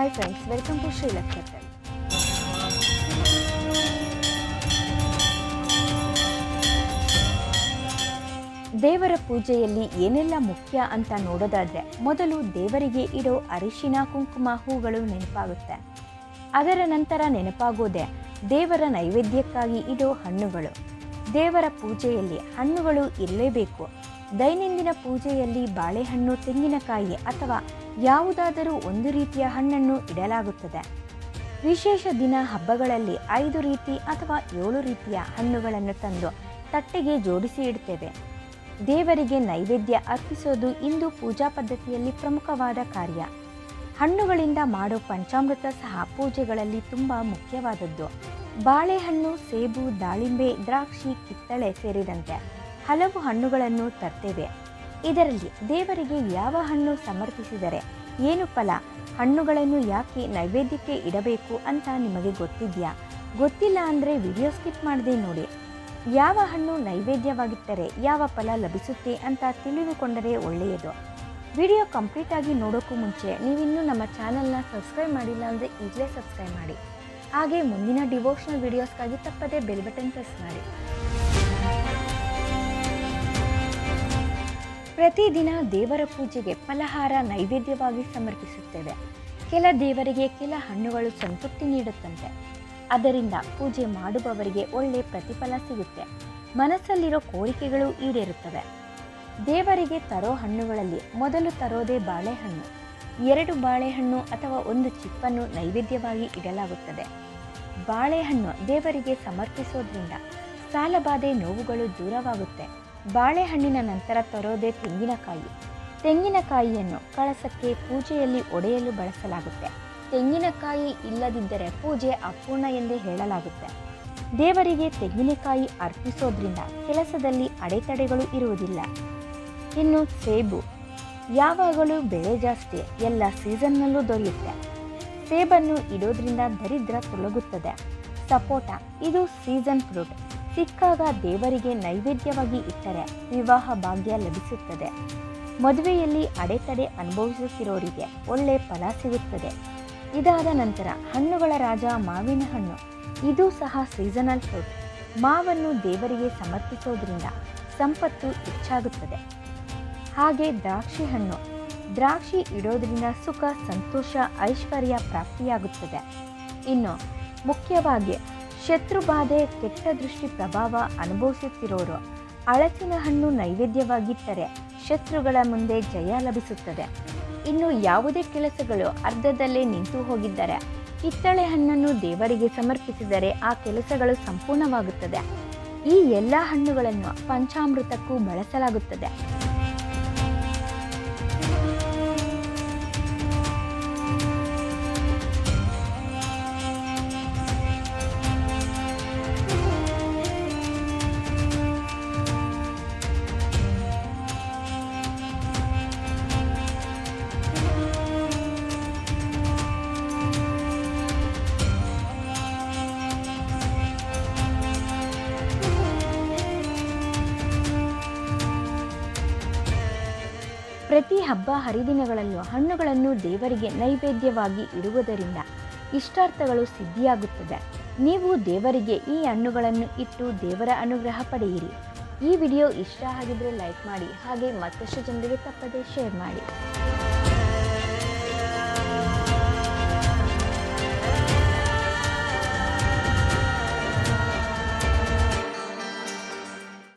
Hi friends welcome to ಶ್ರೀಲಕ್ circle ದೇವರ ಪೂಜೆಯಲ್ಲಿ ಏನೆಲ್ಲ ಮುಖ್ಯ ಅಂತ ನೋಡೋದಾದ್ರೆ ಮೊದಲು ದೇವರಿಗೆ ಇಡೋ ಅರಿಶಿನ, ಕುಂಕುಮ, ಹೂಗಳು ನೆನಪಾಗುತ್ತೆ. ಅದರ ನಂತರ ನೆನಪಾಗೋದೆ ದೇವರ ನೈವೇದ್ಯಕ್ಕಾಗಿ ಇಡೋ ಹಣ್ಣುಗಳು. ದೇವರ ಪೂಜೆಯಲ್ಲಿ ಹಣ್ಣುಗಳು ಇರಲೇಬೇಕು. ದೈನಂದಿನ ಪೂಜೆಯಲ್ಲಿ ಬಾಳೆಹಣ್ಣು, ತೆಂಗಿನಕಾಯಿ ಅಥವಾ ಯಾವುದಾದರೂ ಒಂದು ರೀತಿಯ ಹಣ್ಣನ್ನು ಇಡಲಾಗುತ್ತದೆ. ವಿಶೇಷ ದಿನ ಹಬ್ಬಗಳಲ್ಲಿ ಐದು ರೀತಿ ಅಥವಾ ಏಳು ರೀತಿಯ ಹಣ್ಣುಗಳನ್ನು ತಂದು ತಟ್ಟೆಗೆ ಜೋಡಿಸಿ ಇಡ್ತೇವೆ. ದೇವರಿಗೆ ನೈವೇದ್ಯ ಅರ್ಪಿಸೋದು ಇಂದು ಪೂಜಾ ಪದ್ಧತಿಯಲ್ಲಿ ಪ್ರಮುಖವಾದ ಕಾರ್ಯ. ಹಣ್ಣುಗಳಿಂದ ಮಾಡೋ ಪಂಚಾಮೃತ ಸಹ ಪೂಜೆಗಳಲ್ಲಿ ತುಂಬ ಮುಖ್ಯವಾದದ್ದು. ಬಾಳೆಹಣ್ಣು, ಸೇಬು, ದಾಳಿಂಬೆ, ದ್ರಾಕ್ಷಿ, ಕಿತ್ತಳೆ ಸೇರಿದಂತೆ ಹಲವು ಹಣ್ಣುಗಳನ್ನು ತರ್ತೇವೆ. ಇದರಲ್ಲಿ ದೇವರಿಗೆ ಯಾವ ಹಣ್ಣು ಸಮರ್ಪಿಸಿದರೆ ಏನು ಫಲ, ಹಣ್ಣುಗಳನ್ನು ಯಾಕೆ ನೈವೇದ್ಯಕ್ಕೆ ಇಡಬೇಕು ಅಂತ ನಿಮಗೆ ಗೊತ್ತಿದೆಯಾ? ಗೊತ್ತಿಲ್ಲ ಅಂದರೆ ವಿಡಿಯೋ ಸ್ಕಿಪ್ ಮಾಡದೆ ನೋಡಿ. ಯಾವ ಹಣ್ಣು ನೈವೇದ್ಯವಾಗಿದ್ದರೆ ಯಾವ ಫಲ ಲಭಿಸುತ್ತೆ ಅಂತ ತಿಳಿದುಕೊಂಡರೆ ಒಳ್ಳೆಯದು. ವಿಡಿಯೋ ಕಂಪ್ಲೀಟ್ ಆಗಿ ನೋಡೋಕ್ಕೂ ಮುಂಚೆ ನೀವಿನ್ನೂ ನಮ್ಮ ಚಾನಲ್ನ ಸಬ್ಸ್ಕ್ರೈಬ್ ಮಾಡಿಲ್ಲ ಅಂದರೆ ಈಗಲೇ ಸಬ್ಸ್ಕ್ರೈಬ್ ಮಾಡಿ. ಹಾಗೆ ಮುಂದಿನ ಡಿವೋಷನಲ್ ವಿಡಿಯೋಸ್ಗಾಗಿ ತಪ್ಪದೇ ಬೆಲ್ ಬಟನ್ ಪ್ರೆಸ್ ಮಾಡಿ. ಪ್ರತಿದಿನ ದೇವರ ಪೂಜೆಗೆ ಫಲಹಾರ ನೈವೇದ್ಯವಾಗಿ ಸಮರ್ಪಿಸುತ್ತೇವೆ. ಕೆಲ ದೇವರಿಗೆ ಕೆಲ ಹಣ್ಣುಗಳು ಸಂತೃಪ್ತಿ ನೀಡುತ್ತಂತೆ. ಅದರಿಂದ ಪೂಜೆ ಮಾಡುವವರಿಗೆ ಒಳ್ಳೆ ಪ್ರತಿಫಲ ಸಿಗುತ್ತೆ. ಮನಸ್ಸಲ್ಲಿರೋ ಕೋರಿಕೆಗಳು ಈಡೇರುತ್ತವೆ. ದೇವರಿಗೆ ತರೋ ಹಣ್ಣುಗಳಲ್ಲಿ ಮೊದಲು ತರೋದೇ ಬಾಳೆಹಣ್ಣು. ಎರಡು ಬಾಳೆಹಣ್ಣು ಅಥವಾ ಒಂದು ಚಿಪ್ಪನ್ನು ನೈವೇದ್ಯವಾಗಿ ಇಡಲಾಗುತ್ತದೆ. ಬಾಳೆಹಣ್ಣು ದೇವರಿಗೆ ಸಮರ್ಪಿಸೋದ್ರಿಂದ ಸಾಲಬಾಧೆ ನೋವುಗಳು ದೂರವಾಗುತ್ತೆ. ಬಾಳೆಹಣ್ಣಿನ ನಂತರ ತರೋದೇ ತೆಂಗಿನಕಾಯಿ. ತೆಂಗಿನಕಾಯಿಯನ್ನು ಕಳಸಕ್ಕೆ ಪೂಜೆಯಲ್ಲಿ ಒಡೆಯಲು ಬಳಸಲಾಗುತ್ತೆ. ತೆಂಗಿನಕಾಯಿ ಇಲ್ಲದಿದ್ದರೆ ಪೂಜೆ ಅಪೂರ್ಣ ಎಂದೇ ಹೇಳಲಾಗುತ್ತೆ. ದೇವರಿಗೆ ತೆಂಗಿನಕಾಯಿ ಅರ್ಪಿಸೋದ್ರಿಂದ ಕೆಲಸದಲ್ಲಿ ಅಡೆತಡೆಗಳು ಇರುವುದಿಲ್ಲ. ಇನ್ನು ಸೇಬು. ಯಾವಾಗಲೂ ಬೆಳೆ ಜಾಸ್ತಿ, ಎಲ್ಲ ಸೀಸನ್ನಲ್ಲೂ ದೊರೆಯುತ್ತೆ. ಸೇಬನ್ನು ಇಡೋದ್ರಿಂದ ದರಿದ್ರ ತೊಲಗುತ್ತದೆ. ಸಪೋಟ. ಇದು ಸೀಸನ್ ಫ್ರೂಟ್. ಸಿಕ್ಕಾಗ ದೇವರಿಗೆ ನೈವೇದ್ಯವಾಗಿ ಇಟ್ಟರೆ ವಿವಾಹ ಭಾಗ್ಯ ಲಭಿಸುತ್ತದೆ. ಮದುವೆಯಲ್ಲಿ ಅಡೆತಡೆ ಅನುಭವಿಸುತ್ತಿರೋರಿಗೆ ಒಳ್ಳೆ ಫಲ ಸಿಗುತ್ತದೆ. ಇದಾದ ನಂತರ ಹಣ್ಣುಗಳ ರಾಜ ಮಾವಿನ ಹಣ್ಣು. ಇದು ಸಹ ಸೀಸನಲ್ ಫ್ರೂಟ್ ಮಾವನ್ನು ದೇವರಿಗೆ ಸಮರ್ಪಿಸೋದ್ರಿಂದ ಸಂಪತ್ತು ಹೆಚ್ಚಾಗುತ್ತದೆ. ಹಾಗೆ ದ್ರಾಕ್ಷಿ ಹಣ್ಣು. ದ್ರಾಕ್ಷಿ ಇಡೋದ್ರಿಂದ ಸುಖ, ಸಂತೋಷ, ಐಶ್ವರ್ಯ ಪ್ರಾಪ್ತಿಯಾಗುತ್ತದೆ. ಇನ್ನು ಮುಖ್ಯವಾಗಿ ಶತ್ರುಬಾಧೆ ಕೆಟ್ಟ ದೃಷ್ಟಿ ಪ್ರಭಾವ ಅನುಭವಿಸುತ್ತಿರೋರು ಅಳಸಿನ ಹಣ್ಣು ನೈವೇದ್ಯವಾಗಿಟ್ಟರೆ ಶತ್ರುಗಳ ಮುಂದೆ ಜಯ ಲಭಿಸುತ್ತದೆ. ಇನ್ನು ಯಾವುದೇ ಕೆಲಸಗಳು ಅರ್ಧದಲ್ಲೇ ನಿಂತು ಹೋಗಿದ್ದರೆ, ಕಿತ್ತಳೆ ಹಣ್ಣನ್ನು ದೇವರಿಗೆ ಸಮರ್ಪಿಸಿದರೆ ಆ ಕೆಲಸಗಳು ಸಂಪೂರ್ಣವಾಗುತ್ತದೆ. ಈ ಎಲ್ಲ ಹಣ್ಣುಗಳನ್ನು ಪಂಚಾಮೃತಕ್ಕೂ ಬಳಸಲಾಗುತ್ತದೆ. ಪ್ರತಿ ಹಬ್ಬ ಹರಿದಿನಗಳಲ್ಲೂ ಹಣ್ಣುಗಳನ್ನು ದೇವರಿಗೆ ನೈವೇದ್ಯವಾಗಿ ಇಡುವುದರಿಂದ ಇಷ್ಟಾರ್ಥಗಳು ಸಿದ್ಧಿಯಾಗುತ್ತದೆ. ನೀವು ದೇವರಿಗೆ ಈ ಹಣ್ಣುಗಳನ್ನು ಇಟ್ಟು ದೇವರ ಅನುಗ್ರಹ ಪಡೆಯಿರಿ. ಈ ವಿಡಿಯೋ ಇಷ್ಟ ಆಗಿದ್ರೆ ಲೈಕ್ ಮಾಡಿ, ಹಾಗೆ ಮತ್ತಷ್ಟು ಜನರಿಗೆ ತಪ್ಪದೇ ಶೇರ್ ಮಾಡಿ.